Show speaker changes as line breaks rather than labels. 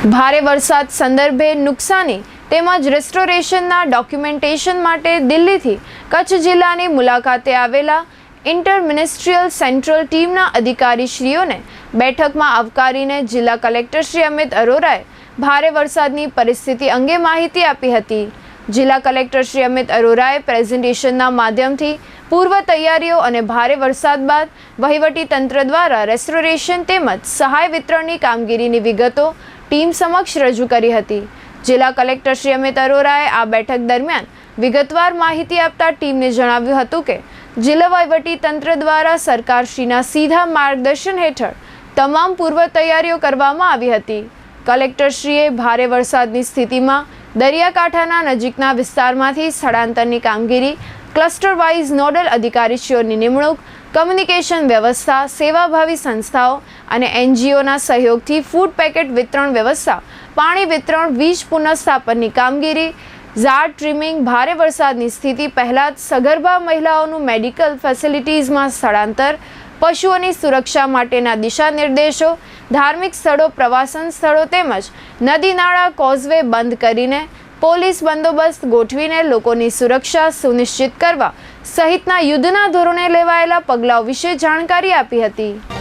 ભારે વરસાદ સંદર્ભે નુકસાની તેમજ રેસ્ટોરેશનના ડોક્યુમેન્ટેશન માટે દિલ્હીથી કચ્છ જિલ્લાની મુલાકાતે આવેલા ઇન્ટર મિનિસ્ટ્રીયલ સેન્ટ્રલ ટીમના અધિકારીશ્રીઓને બેઠકમાં આવકારીને જિલ્લા કલેક્ટર શ્રી અમિત અરોરાએ ભારે વરસાદની પરિસ્થિતિ અંગે માહિતી આપી હતી. જિલ્લા કલેક્ટર શ્રી અમિત અરોરાએ પ્રેઝન્ટેશનના માધ્યમથી પૂર્વ તૈયારીઓ અને ભારે વરસાદ બાદ વહીવટી તંત્ર દ્વારા રેસ્ટોરેશન તેમજ સહાય વિતરણની કામગીરીની વિગતો ટીમ સમક્ષ રજૂ કરી હતી. જિલ્લા કલેક્ટર શ્રી અમિત અરોરાએ આ બેઠક દરમિયાન વિગતવાર માહિતી આપતા ટીમને જણાવ્યું હતું કે, જિલ્લા તંત્ર દ્વારા સરકારશ્રીના સીધા માર્ગદર્શન હેઠળ તમામ પૂર્વ તૈયારીઓ કરવામાં આવી હતી. કલેક્ટરશ્રીએ ભારે વરસાદની સ્થિતિમાં દરિયાકાંઠાના નજીકના વિસ્તારમાંથી સ્થળાંતરની કામગીરી, ક્લસ્ટર વાઇઝ નોડલ અધિકારીશ્રીઓની નિમણૂક કમ્યુનિકેશન વ્યવસ્થા, સેવાભાવી સંસ્થાઓ અને એનજીઓના સહયોગથી ફૂડ પેકેટ વિતરણ વ્યવસ્થા, પાણી વિતરણ, વીજ પુનઃસ્થાપનની કામગીરી, ઝાડ ટ્રીમિંગ, ભારે વરસાદની સ્થિતિ, પહેલાં જ સગર્ભા મહિલાઓનું મેડિકલ ફેસિલિટીઝમાં સ્થળાંતર, પશુઓની સુરક્ષા માટેના દિશા નિર્દેશો ધાર્મિક સ્થળો, પ્રવાસન સ્થળો તેમજ નદી નાળા કોઝવે બંધ કરીને પોલીસ બંદોબસ્ત ગોઠવીને લોકોની સુરક્ષા સુનિશ્ચિત કરવા સહિતના યુદ્ધના ધોરણે લેવાયેલા પગલાઓ વિશે જાણકારી આપી હતી.